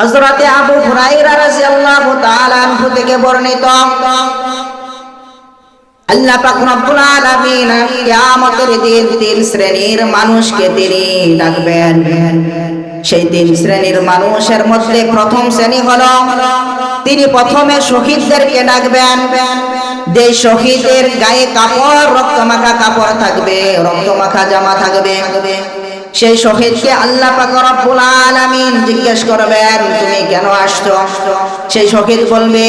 হযরতে আবু হুরায়রা রাদিয়াল্লাহু তাআলা আনহু থেকে বর্ণিত, আল্লাহ পাক রব্বুল আলামিন কিয়ামতের দিন তিন শ্রেণির মানুষকে তিনি ডাকবেন। সেই তিন শ্রেণির মানুষের মধ্যে প্রথম শ্রেণি হলো, তিনি প্রথমে শহীদদেরকে ডাকবেন। যে শহীদের গায়ে কাপড়, রক্তমাখা কাপড় থাকবে, রক্তমাখা জামা থাকবে। সেই শহীদকে আল্লাহ রব্বুল আলামিন জিজ্ঞেস করবেন, তুমি কেন আসছো? সেই শহীদ বলবে,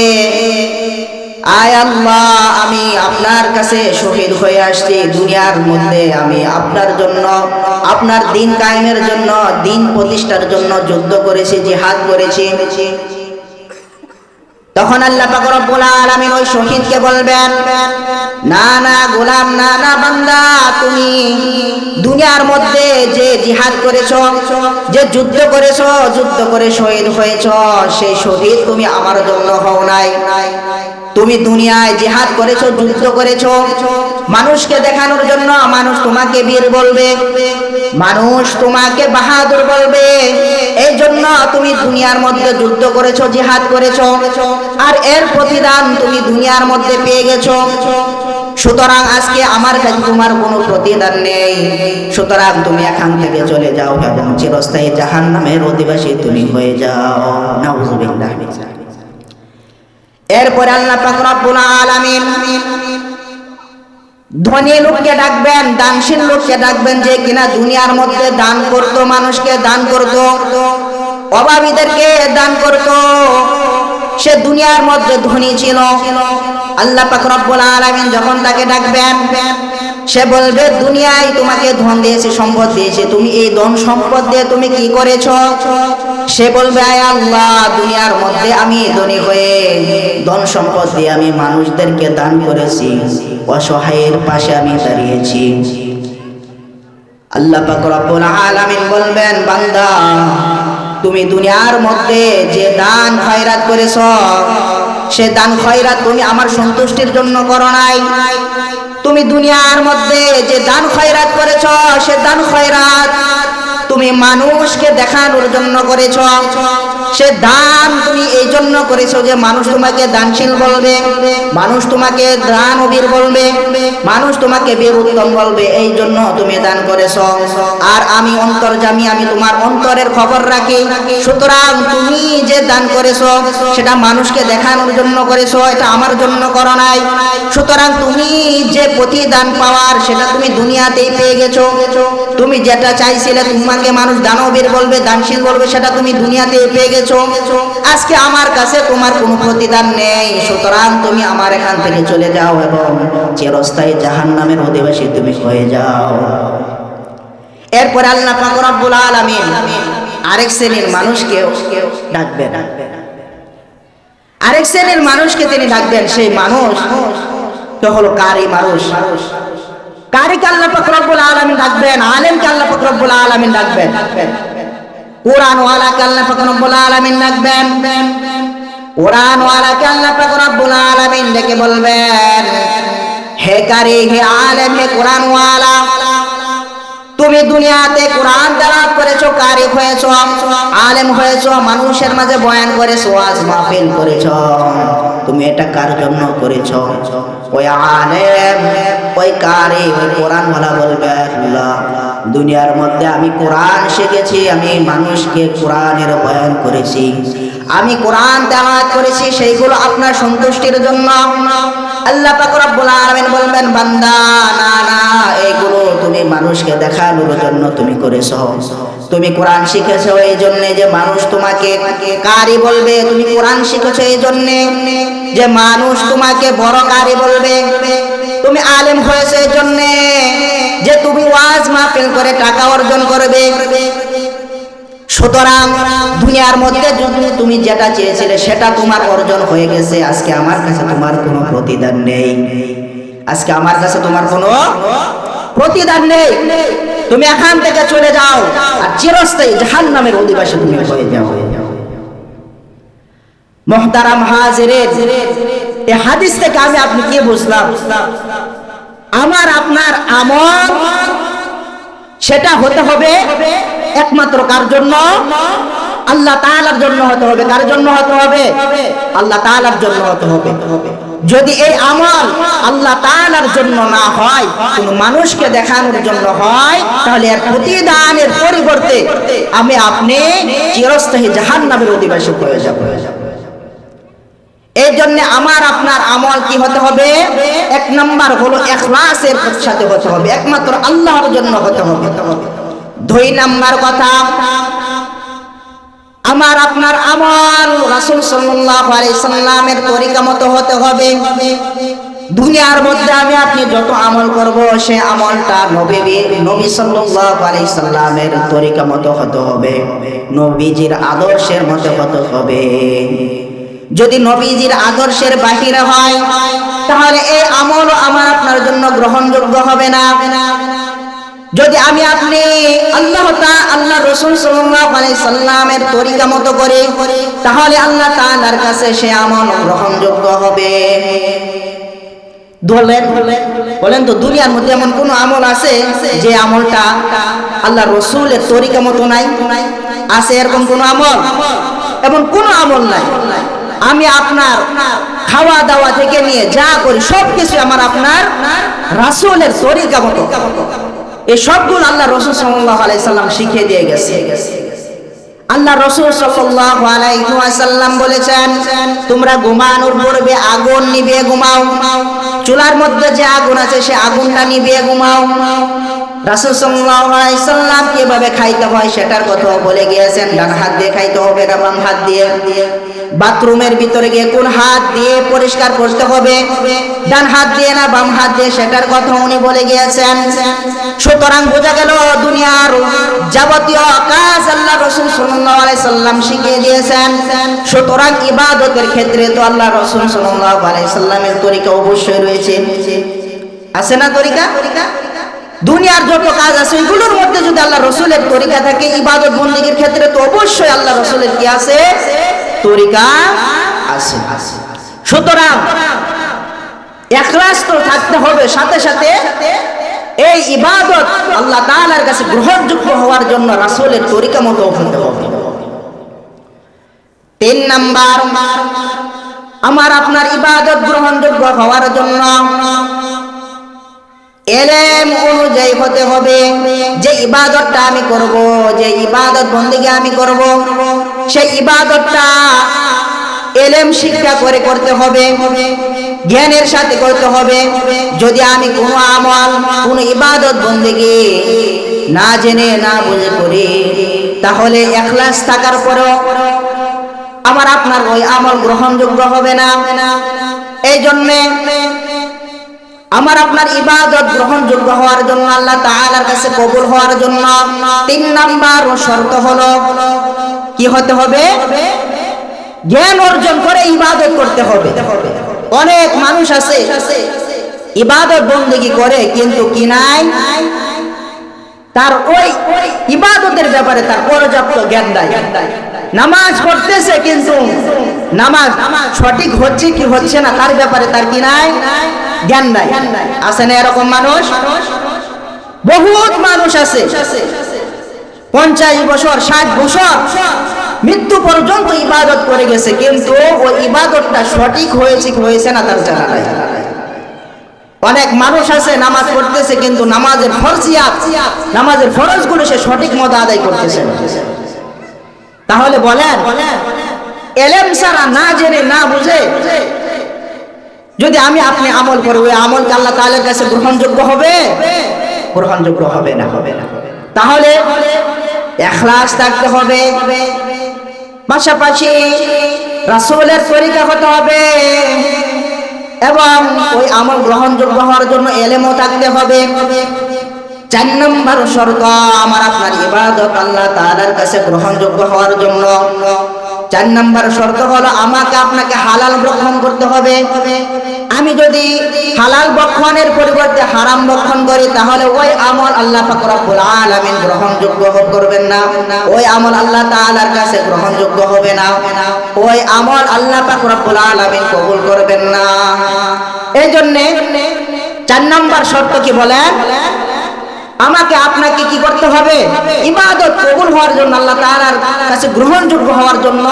আয় আল্লাহ, আমি আপনার কাছে শহীদ হয়ে আসছি। দুনিয়ার মধ্যে আমি আপনার জন্য, আপনার দিন কায়েমের জন্য, দিন প্রতিষ্ঠার জন্য যুদ্ধ করেছি, জিহাদ করেছি। তখন আল্লাহ পাক রব্বুল আলামিন ওই শহীদকে বলবেন, না না, গোলাম, না না, বান্দা, তুমি দুনিয়ার মধ্যে যে জিহাদ করেছ, যে যুদ্ধ করেছ, যুদ্ধ করে শহীদ হয়েছ, সেই শহীদ তুমি আমার জন্য হও নাই। তুমি দুনিয়ায় জিহাদ করেছ, যুদ্ধ করেছ। মানুষকে দেখানোর জন্য মানুষ তোমাকে বীর বলবে। মানুষ তোমাকে বাহাদুর বলবে। এই জন্য তুমি দুনিয়ার মধ্যে যুদ্ধ করেছ, জিহাদ করেছ। আর এর প্রতিদান তুমি দুনিয়ার মধ্যে পেয়ে গেছো। সুতরাং আজকে আমার কাছে তোমার কোনো প্রতিদান নেই। সুতরাং তুমি এখান থেকে চলে যাও এবং চিরস্থায়ী জাহান নামের অধিবাসী তুমি হয়ে যাও। নাউজুবিল্লাহ। এরপরে আল্লাহ পাক রব্বুল আলামিন ধনী লোককে ডাকবেন, দানশীল লোককে ডাকবেন যে কিনা দুনিয়ার মধ্যে দান করত, মানুষকে দান করত, অভাবীদেরকে দান করত। সে দুনিয়ার মধ্যে ধনী ছিল। আল্লাহ পাক রব্বুল আলামিন যখন তাকে ডাকবেন সে বলবে, দুনিয়ায় তোমাকে ধন দিয়েছে, সম্পদ দিয়েছে। তুমি এই ধন সম্পদ দিয়ে তুমি কি করেছ? সে বলবে, আয় আল্লাহ, দুনিয়ার মধ্যে আমি ধনী হয়ে ধন সম্পদ দিয়ে আমি মানুষদেরকে দান করেছি। অসহায়ের পাশে আমি দাঁড়িয়েছি। আল্লাহ পাক রব্বুল আলামিন বলবেন, বান্দা, তুমি দুনিয়ার মধ্যে যে দান খয়রাত করেছ, সে দান খয়রাত তুমি আমার সন্তুষ্টির জন্য করো নাই। তুমি দুনিয়ার মধ্যে যে দান খয়রাত করেছ, সে দান খয়রাত তুমি মানুষকে দেখানোর জন্য করেছ। সে দান তুমি এই জন্য করেছ যে মানুষ তোমাকে দানশীল বলবে, মানুষ তোমাকে দান অবীর বলবে, মানুষ তোমাকে বীর উত্তম বলবে, এই জন্য তুমি দান করেছ। আর আমি অন্তর্জামী আমি তোমার অন্তরের খবর রাখি। সুতরাং তুমি যে দান করেছ, সেটা মানুষকে দেখানোর জন্য করেছ, এটা আমার জন্য করো নাই। সুতরাং তুমি যে প্রতিদান পাওয়ার, সেটা তুমি দুনিয়াতেই পেয়ে গেছো। তুমি যেটা চাইছিলে, তোমাকে মানুষ দানবীর বলবে, দানশীল বলবে, সেটা তুমি দুনিয়াতেই পেয়ে গেছো। আজকে আমার কাছে তোমার কোনো প্রতিদান নেই। সুতরাং তুমি আমার এখান থেকে চলে যাও এবং চিরস্থায়ী জাহান নামের অধিবাসী তুমি হয়ে যাও। এরপরে আল্লাহ পাক রব্বুল আলামিন আরেক শ্রেণির মানুষকে ডাকবেন। আরেক শ্রেণির মানুষকে তিনি ডাকবেন, সেই মানুষ হলো কারি মানুষ। কারিকে আল্লাহ পাক রব্বুল আলামিন ডাকবেন, আলেমকে আল্লাহ পাক রব্বুল আলামিন ডাকবেন। কোরআন ওয়ালাকে আল্লাহ পাক রব্বুল আলামিন ডাকবেন। কোরআনওয়ালাকে আল্লাহ পাক রব্বুল আলামিন ডেকে বলবেন, হে কারি, হে আলেম, হে কোরআনওয়ালা, তুমি দুনিয়াতে কোরআন তেলাওয়াত করেছ, কারি হয়েছো, আলেম হয়েছো, মানুষের মাঝে বয়ান করেছ আজ মাহফিল করেছ। তুমি এটা কার জন্য করেছ? ওই আলেম, ওই কারে ওই কোরআন ওয়ালা বলবে দুনিয়ার মধ্যে আমি কোরআন শিখেছি, আমি মানুষকে কোরআনের বয়ান করেছি। আমি কোরআন দেওয়া করেছি, সেইগুলো আপনার সন্তুষ্টির জন্য। আল্লাহ পাক বলবেন, বান্দা, না না এইগুলো তুমি মানুষকে দেখানোর জন্য তুমি করেছ। তুমি কোরআন শিখেছো এই জন্য যে মানুষ তোমাকে কারি বলবে, তুমি কোরআন শিখেছো এই জন্য যে মানুষ তোমাকে বড় কারি বলবে। তুমি আলেম হয়েছে এই জন্য যে তুমি ওয়াজ মাহফিল করে টাকা অর্জন করবে। সুতরাং দুনিয়ার মধ্যে যদি তুমি যেটা চেয়েছিলে, সেটা তোমার অর্জন হয়ে গেছে। আজকে আমার কাছে তোমার কোনো প্রতিদান নেই। আজকে আমার কাছে তোমার কোনো প্রতিদান নেই। তুমি এখান থেকে চলে যাও আর চিরস্থায়ী জাহান নামের অধিবাসী তুমি হয়ে যাও। মহতারাম হাজিরের এই হাদিস থেকে আমি আপনি কি বুঝলাম? আমার, আপনার আমল সেটা হতে হবে একমাত্র কার জন্য? আল্লাহ তাআলার জন্য হতে হবে। কার জন্য হতে হবে? আল্লাহ তাআলার জন্য হতে হবে। যদি এই আমল আল্লাহ তাআলার জন্য না হয়, কোন মানুষকে দেখানোর জন্য হয়, তাহলে এর প্রতিদানের পরিবর্তে আমি আপনি চিরস্থায়ী জাহান্নামের অধিবাসী হয়ে যাব। এই জন্য আমার, আপনার আমল কি হতে হবে? এক নম্বর হলো এখলাসের সাথে হতে হবে। একমাত্র আল্লাহর জন্য হতে হবে। দুই নাম্বার কথা, আমার, আপনার আমল রাসূল সাল্লামের তরিকা মতো হতে হবে। দুনিয়ার মধ্যে আমি, আপনি যত আমল করব, সে আমলটা নবী নবী সাল্লাল্লাহু আলাইহি সাল্লামের তরিকা মতো হতে হবে। নবীজির আদর্শের মতো হতে হবে। যদি নবীজির আদর্শের বাহিরে হয়, তাহলে এই আমল আমার আপনার জন্য গ্রহণযোগ্য হবে না। যদি আমি আপনি আল্লাহ তা- আল্লাহ রসুল সাল্লামের তরিকা মতো করে, তাহলে আল্লাহ তাআলার কাছে সে আমল গ্রহণযোগ্য হবে। বলেন তো, দুনিয়ার মধ্যে এমন কোন আমল আছে যে আমলটা আল্লাহ রসুলের তরিকা মতো নাই? আছে এরকম কোন আমল? এমন কোন আমল নাই? আমি আপনার খাওয়া দাওয়া থেকে নিয়ে যা করি সব কিছু আমার আপনার রাসূলের তরিকা মতো। এই সবগুলো আল্লাহ রসুল সাল্লাম শিখিয়ে দিয়ে গেছে। আল্লাহ রসুল ওয়াসাল্লাম বলেছেন, তোমরা ঘুমানোর পূর্বে আগুন নিভিয়ে ঘুমাও। চুলার মধ্যে যে আগুন আছে, সে আগুনটা নিভিয়ে ঘুমাও। রাসূল সাল্লাম কীভাবে খাইতে হয় সেটার কথাও বলে গিয়েছেন। ডান হাত দিয়ে খাইতে হবে না বাম হাত দিয়ে? বাথরুমের ভিতরে গিয়ে কোন হাত দিয়ে পরিষ্কার করতে হবে? ডান হাত দিয়ে না বাম হাত দিয়ে সেটার কথা উনি বলে গিয়েছেন। সুতরাং বোঝা গেল দুনিয়ার যাবতীয় কাজ আল্লাহ রসুল আলাইহি সাল্লাম শিখিয়ে দিয়েছেন। সুতরাং ইবাদতের ক্ষেত্রে তো আল্লাহ রসুল সাল্লাল্লাহু আলাইহি সাল্লামের তরিকা অবশ্যই রয়েছে। আছে না তরিকা? দুনিয়ার যত কাজ আছে এগুলোর মধ্যে যদি আল্লাহ রসুলের তরিকা থাকে, ইবাদত বন্দীগীর ক্ষেত্রে তো অবশ্যই আল্লাহ রসুলের কি আছে? তরিকা আছে। সুতরাং একলাস থাকতে হবে, সাথে সাথে এই ইবাদত আল্লাহ তাআলার কাছে গ্রহণযোগ্য হওয়ার জন্য রাসূলের তরিকা মতো হতে হবে। তিন নাম্বার, আমার আপনার ইবাদত গ্রহণযোগ্য হওয়ার জন্য এলেম অনুযায়ী হতে হবে। যে ইবাদতটা আমি করব, যে ইবাদত বন্দিকে আমি করব, সেই ইবাদতটা এলেম শিক্ষা করে করতে হবে, জ্ঞানের সাথে করতে হবে। যদি আমি কোনো আমল, কোনো ইবাদত বন্দিকে না জেনে, না বুঝে করি, তাহলে এখলাস থাকার পরেও আমার আপনার ওই আমল গ্রহণযোগ্য হবে না। এই জন্যে আমার আপনার ইবাদত গ্রহণযোগ্য হওয়ার জন্য আল্লাহ তাআলার কাছে কবুল হওয়ার জন্য তিন নাম্বার শর্ত হলো, কি হতে হবে? জ্ঞান অর্জন করে ইবাদত করতে হবে। অনেক মানুষ আছে, ইবাদত বন্দেগি করে, কিন্তু কি নাই? তার ওই ইবাদতের ব্যাপারে তার পর্যাপ্ত জ্ঞান দেয় নামাজ পড়তেছে কিন্তু নামাজ সঠিক হচ্ছে কি হচ্ছে না তার ব্যাপারে, তার কি নাই? জ্ঞান নাই। আছে না এরকম মানুষ? বহুত মানুষ আছে। পঞ্চাশ বছর, ষাট বছর মৃত্যু পর্যন্ত ইবাদত করে গেছে, কিন্তু ওই ইবাদতটা সঠিক হয়েছে কি হয়েছে না, তার জানা নাই। অনেক মানুষ আছে, নামাজ পড়তেছে, কিন্তু নামাজের ফরজিয়াত, নামাজের ফরজগুলো সে সঠিক মতো আদায় করতেছে। তাহলে বলেন, এলেম সারা না জেনে, না বুঝে, যদি আমি আপনি আমল করি, ওই আমল আল্লাহ তাআলার কাছে গ্রহণযোগ্য হবে? গ্রহণযোগ্য হবে না হবে না। তাহলে এখলাস থাকতে হবে। পাশাপাশি রাসূলের তরিকা হতে হবে। এবং ওই আমল গ্রহণযোগ্য হওয়ার জন্য এলেমও থাকতে হবে। চার নম্বর শর্ত, আমার আপনার ইবাদত আল্লাহ তাআলার কাছে গ্রহণযোগ্য হওয়ার জন্য। চার নম্বর শর্ত হলো, আমাকে আপনাকে হালাল ভক্ষণ করতে হবে। আমি যদি হালাল ভক্ষণের পরিবর্তে হারাম ভক্ষণ করি, তাহলে ওই আমল আল্লাহ পাক রব্বুল আলামিন গ্রহণযোগ্য করবেন না। ওই আমল আল্লাহ তাআলার কাছে গ্রহণযোগ্য হবে না। ওই আমল আল্লাহ পাক রব্বুল আলামিন কবুল করবেন না। এই জন্যে চার নম্বর শর্ত কি বলেন? আমাকে আপনাকে কি করতে হবে? ইবাদত কবুল হওয়ার জন্য আল্লাহ তাআলার কাছে গ্রহণযোগ্য হওয়ার জন্য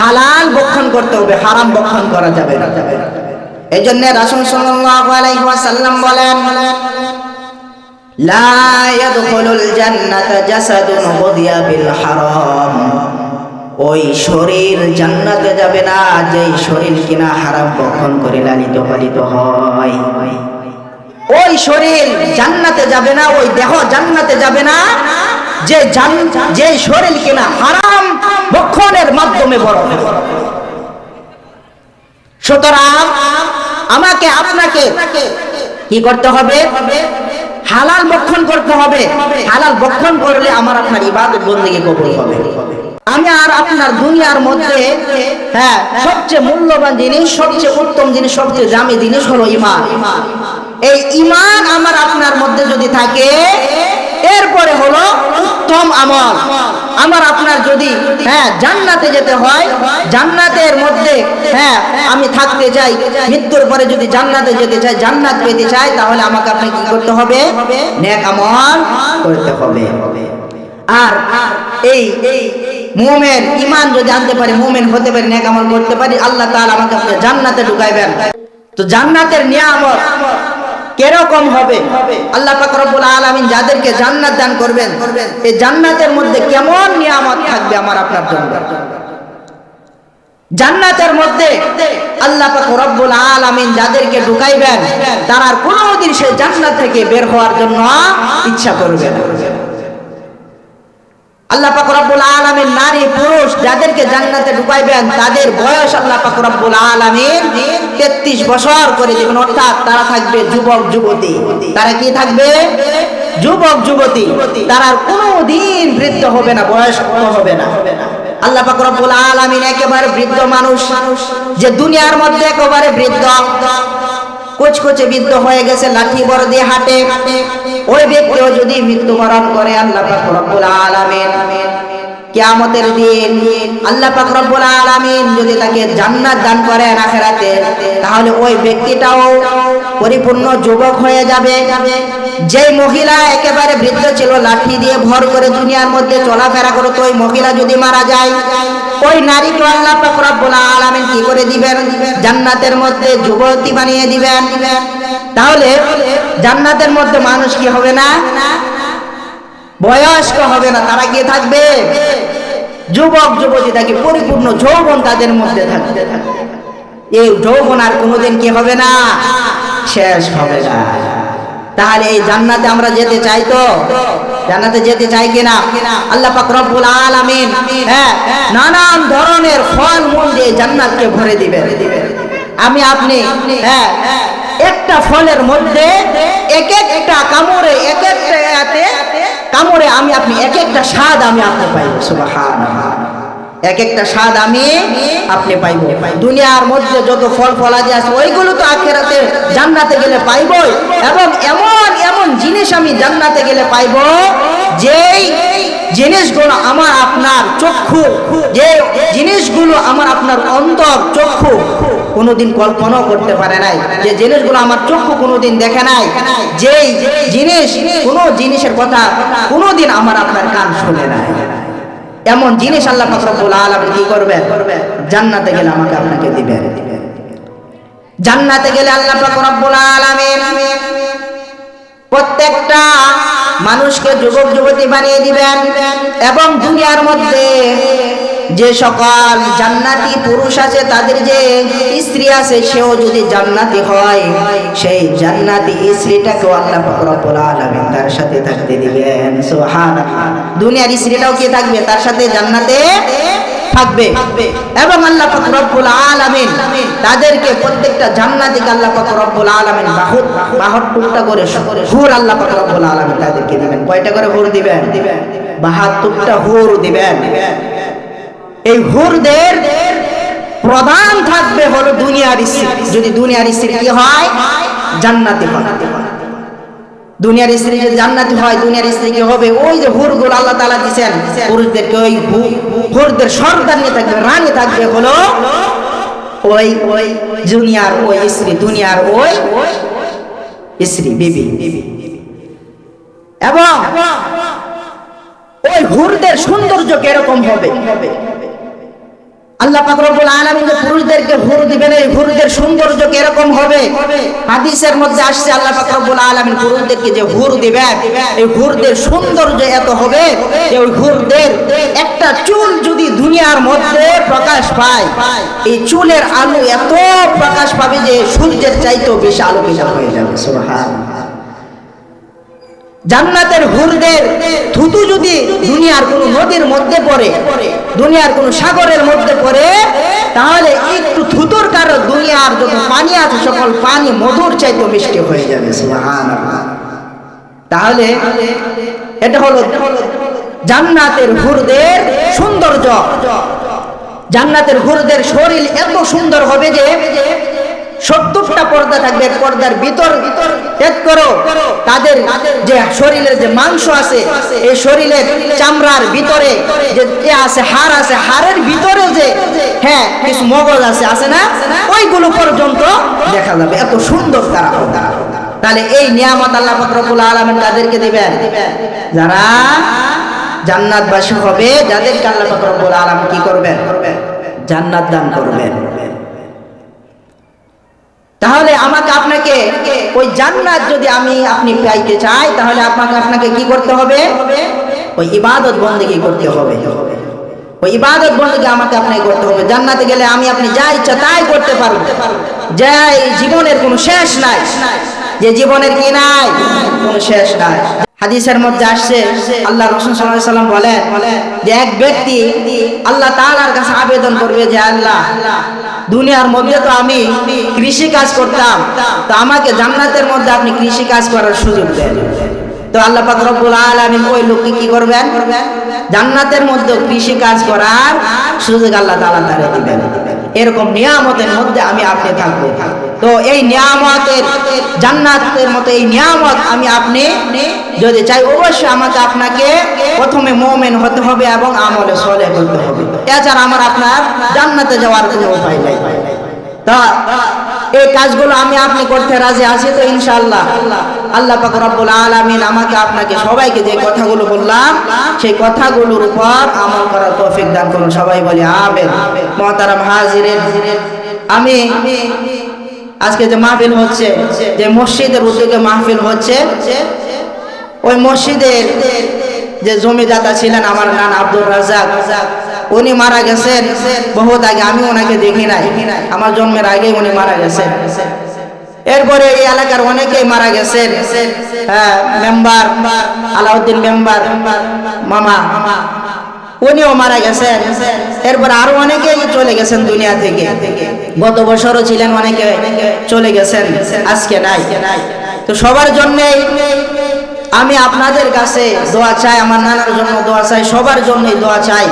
হালাল বক্ষণ করতে হবে, হারাম বক্ষণ করা যাবে না। এই জন্য রাসূল ওয়াসাল্লাম বলেন, লা ইয়াদখুলুল জান্নাতা জাসাদুন গুদিয়া বিল হারাম। ওই শরীর জান্নাতে যাবে না, যেই শরীর কিনা হারাম বক্ষণ করে লালিত পালিত হয়। ওই শরীর জান্নাতে যাবে না, ওই দেহ জান্নাতে যাবে না। যে যে শরীর কিনা হারাম, বক্ষণের মাধ্যমে বড় সুতরাং আমাকে আপনাকে কি করতে হবে? হালাল বক্ষণ করতে হবে। হালাল বক্ষণ করলে আমার আপনার ইবাদত বন্দেগী কবুল হবে। আমি আর আপনার দুনিয়ার মধ্যে হ্যাঁ সবচেয়ে মূল্যবান জিনিস, সবচেয়ে উত্তম জিনিস, সবচেয়ে দামি জিনিস হলো ইমান এই ইমান আমার আপনার মধ্যে যদি থাকে, এরপরে হলো উত্তম আমল। আমার আপনার যদি হ্যাঁ জান্নাতে যেতে হয়, জান্নাতের মধ্যে হ্যাঁ আমি থাকতে চাই, মৃত্যুর পরে যদি জান্নাতে যেতে চাই, জান্নাত পেতে চাই, তাহলে আমাকে আপনি কি করতে হবে? নেক আমল করতে হবে। আর এই মুমেন ইমান যদি আনতে পারি, মুমেন হতে পারি নেক আমল করতে পারি, আল্লাহ তাআলা আমাকে আপনি জান্নাতে ঢুকাইবেন। তো জান্নাতের নিয়ামত কীরকম হবে? আল্লাহ পাক রব্বুল আলামিন যাদেরকে জান্নাত দান করবেন, এই জান্নাতের মধ্যে কেমন নিয়ামত থাকবে আমার আপনার জন্য? জান্নাতের মধ্যে আল্লাহ পাক রব্বুল আলামিন যাদেরকে ঢুকাইবেন, তারা কোনোদিন সেই জান্নাত থেকে বের হওয়ার জন্য ইচ্ছা করবে না। আল্লাহ পাক রব্বুল নারী, পুরুষ যাদেরকে জান্নাতে ঢুকাইবেন, তাদের বয়স আল্লাহ পাক রব্বুল আলামিন 33 বছর করে দিবেন অর্থাৎ তারা থাকবে যুবক, যুবতী। তারা কি থাকবে? যুবক, যুবতী। তারা কোনোদিন বৃদ্ধ হবে না, বয়স্ক হবে না। আল্লাহ পাক রব্বুল আলামিন একেবারে বৃদ্ধ মানুষ, যে দুনিয়ার মধ্যে একেবারে বৃদ্ধ। কুচকুচে বৃদ্ধ হয়ে গেছে, লাঠি বড় দিয়ে হাঁটে। ওই ব্যক্তিও যদি মৃত্যুবরণ করে, আল্লাহ পাক রব্বুল দিন আল্লাহ পাক রব্বুল আলামিন যদি তাকে জান্নাত দান করেন আখেরাতে, তাহলে ওই ব্যক্তিটাও পরিপূর্ণ যুবক হয়ে যাবে। যেই মহিলা একেবারে বৃদ্ধ ছিল, লাঠি দিয়ে ভর করে দুনিয়ার মধ্যে চলাফেরা করতো, ওই মহিলা যদি মারা যায় ওই নারীকে আল্লাহ পাক রব্বুল আলামিন কি করে দিবেন? জান্নাতের মধ্যে যুবতী বানিয়ে দিবেন। তাহলে জান্নাতের মধ্যে মানুষ কি হবে না? বয়স্ক হবে না, তারা গিয়ে থাকবে। যুবক, যুবতী থাকে পরিপূর্ণ যৌবন তাদের মধ্যে থাকতে থাকবে। এই যৌবন আর কোনোদিন কি হবে না? শেষ হবে না। তাহলে এই জান্নাতে আমরা যেতে চাই তো? জান্নাতে যেতে চাই কিনা? আল্লাহ পাক রব্বুল আলামিন হ্যাঁ নানান ধরনের ফল মূল দিয়ে জান্নাতকে ভরে দিবে আমি, আপনি হ্যাঁ একটা ফলের মধ্যে এক একটা কামড়ে, এক একটা কামড়ে আমি, আপনি এক একটা স্বাদ আমি আপনি পাই সুবহানাল্লাহ। এক একটা স্বাদ আমি আপনি পাইব। দুনিয়ার মধ্যে যত ফল ফলাদি আছে, ওইগুলো তো আখেরাতে জান্নাতে গেলে পাইবই। এবং এমন এমন জিনিস আমি জান্নাতে গেলে পাইব, যেই জিনিসগুলো আমার আপনার চক্ষু যে জিনিসগুলো আমার আপনার অন্তর, চক্ষু, কোনোদিন কল্পনাও করতে পারে নাই। যে জিনিসগুলো আমার চক্ষু কোনোদিন দেখে নাই, যেই জিনিস কোনো জিনিসের কথা কোনোদিন আমার আপনার কান শুনে নাই। এমন জিনিস আল্লাহ পাক আলম কি করবে জান্নাতে গেলে আমাকে আপনাকে দিবে জান্নাতে গেলে আল্লাহ পাক রব্বুল আলামিন প্রত্যেকটা মানুষকে যুবক যুবতী বানিয়ে দিবেন এবং দুনিয়ার মধ্যে যে সকল জান্নাতি পুরুষ আছে, তাদের যে স্ত্রী আছে, সেও যদি জান্নাতি হয়, সেই জান্নাতি স্ত্রীটাকেও আল্লাহ তার সাথে থাকতে দিবেন। দুনিয়ার স্ত্রীটাও কি থাকবে? তার সাথে জান্নাতে থাকবে। এবং আল্লাহ পাক রব্বুল আলামিন তাদেরকে প্রত্যেকটা জান্নাতিকে আল্লাহ পাক রব্বুল আলামিন বাহুত টুকটা করে হুর আল্লাহ পাক রব্বুল আলামিন তাদেরকে দিবেন। কয়টা করে হুর দিবেন? বাহাত্তরটা হুর দিবেন। এই হুরদের প্রধান থাকবে হলো দুনিয়ার স্ত্রী। যদি দুনিয়ার স্ত্রী কি হয়? জান্নাতি হয়। দুনিয়ার স্ত্রী যদি জান্নাতি হয়, দুনিয়ার স্ত্রী কি হবে? ওই যে হুরগুলো আল্লাহ তাআলা দিবেন পুরুষদেরকে ওই হুরদের সর্দার নিয়ে থাকবে, রানী থাকবে হলো ওই ওই দুনিয়ার ওই স্ত্রী, দুনিয়ার ওই স্ত্রী, বিবি। এবং ওই হুরদের সৌন্দর্য কীরকম হবে? আল্লাহ পাক রব্বুল আলামিন যে পুরুষদেরকে হুর দিবেন এই হুরদের সৌন্দর্য কীরকম হবে? হাদিসের মধ্যে আসছে আল্লাহ পাক রব্বুল আলামিন পুরুষদেরকে যে হুর দিবেন এই হুরদের সৌন্দর্য এত হবে যে ওই হুরদের একটা চুল যদি দুনিয়ার মধ্যে প্রকাশ পায় এই চুলের আলো এত প্রকাশ পাবে যে সূর্যের চাইতেও বেশি আলোকিত হয়ে যাবে। জান্নাতের হুরদের থুতু যদি দুনিয়ার কোন নদীর মধ্যে পড়ে দুনিয়ার কোন সাগরের মধ্যে পড়ে তাহলে একটু থুতুর কারণ যত পানি আছে, সকল পানি মধুর চাইতে মিষ্টি হয়ে যাবে তাহলে এটা হলো জান্নাতের হুরদের সৌন্দর্য। জান্নাতের হুরদের শরীর এত সুন্দর হবে যে সত্তরটা পর্দা থাকবে, পর্দার ভিতর ত্যাগ করো। তাদের যে শরীরের যে মাংস আছে, এই শরীরের চামড়ার ভিতরে যে আছে আছে ভিতরে যে হ্যাঁ কিছু মগজ আছে আছে না? ওইগুলো পর্যন্ত দেখা যাবে। এত সুন্দর তারা। তাহলে এই নিয়ামত আল্লাহ ফকরবুল আলমেন তাদেরকে দিবেন। যারা জান্নাতবাসী হবে, যাদেরকে আল্লাহ ফকরবুল আলম কি করবেন? জান্নাত দান করবেন। তাহলে আমাকে আপনাকে ওই জান্নাত যদি আমি আপনি পাইতে চাই, তাহলে আপনাকে আপনাকে কি করতে হবে? ওই ইবাদত বন্দেগী করতে হবে। ওই ইবাদত বন্দেগী আমাকে আপনাকে করতে হবে। জান্নাতে গেলে আমি আপনি যা ইচ্ছা তাই করতে পারব। যাই, জীবনের কোনো শেষ নাই। যে জীবনের কি নাই, কোনো শেষ নাই। হাদিসের মধ্যে আসছে, আল্লাহ রসুল সাল্লাম বলেন যে এক ব্যক্তি আল্লাহ তাআলার কাছে আবেদন করবে যে আল্লাহ, দুনিয়ার মধ্যে তো আমি কৃষি কাজ করতাম, তো আমাকে জান্নাতের মধ্যে আপনি কৃষি কাজ করার সুযোগ দেন। তো আল্লাহ পাক রব্বুল আলামিন ওই লোককে কি করবেন? জান্নাতের মধ্যে কৃষি কাজ করার সুযোগ আল্লাহ তাআলা তারে দিবেন। এরকম নিয়ামতের মধ্যে আমি আপনি থাকব। তো এই নিয়ামতের, জান্নাতের মতো এই নিয়ামত আমি আপনি যদি চাই, অবশ্যই আমাকে আপনাকে প্রথমে মোমেন হতে হবে এবং আমলে সলে করতে হবে। এছাড়া আমার আপনার জান্নাতে যাওয়ার কোনো উপায় নাই। তা এই কাজগুলো আমি আপনি করতে রাজি আছি তো ইনশাআল্লাহ। আল্লাহ পাক রব্বুল আলামিন আমাকে আপনাকে সবাইকে যে কথাগুলো বললাম, সেই কথাগুলোর উপর আমল করার তৌফিক দান করুন। সবাই বলি আমিন। মহতারাম হাজিরের আমি আজকে যে মাহফিল হচ্ছে, যে মসজিদের উদ্যোগে মাহফিল হচ্ছে, ওই মসজিদের যে জমিদাতা ছিলেন আমার নাম আব্দুর রাজাক উনি মারা গেছেন। বহুত আগে আমি ওনাকে দেখি নাই। আমার জন্মের আগে উনি মারা গেছেন। এরপরে এই এলাকার অনেকেই মারা গেছেন। হ্যাঁ মেম্বার, আলাউদ্দিন মেম্বার, মামা উনিও মারা গেছেন। এরপর আরও অনেকেই চলে গেছেন দুনিয়া থেকে। গত বছরও ছিলেন অনেকে, চলে গেছেন, আজকে নাই। তো সবার জন্যই আমি আপনাদের কাছে দোয়া চাই, আমার নানার জন্য দোয়া চাই, সবার জন্যই দোয়া চাই।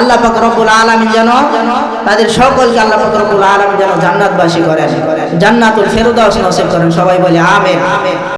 আল্লাহ পাক রব্বুল আলামিন যেন তাদের সকলকে আল্লাহ পাক রব্বুল আলামিন যেন জান্নাতবাসী করেন। জান্নাতুল ফেরদাউস নসিব করেন। সবাই বলে, আমিন।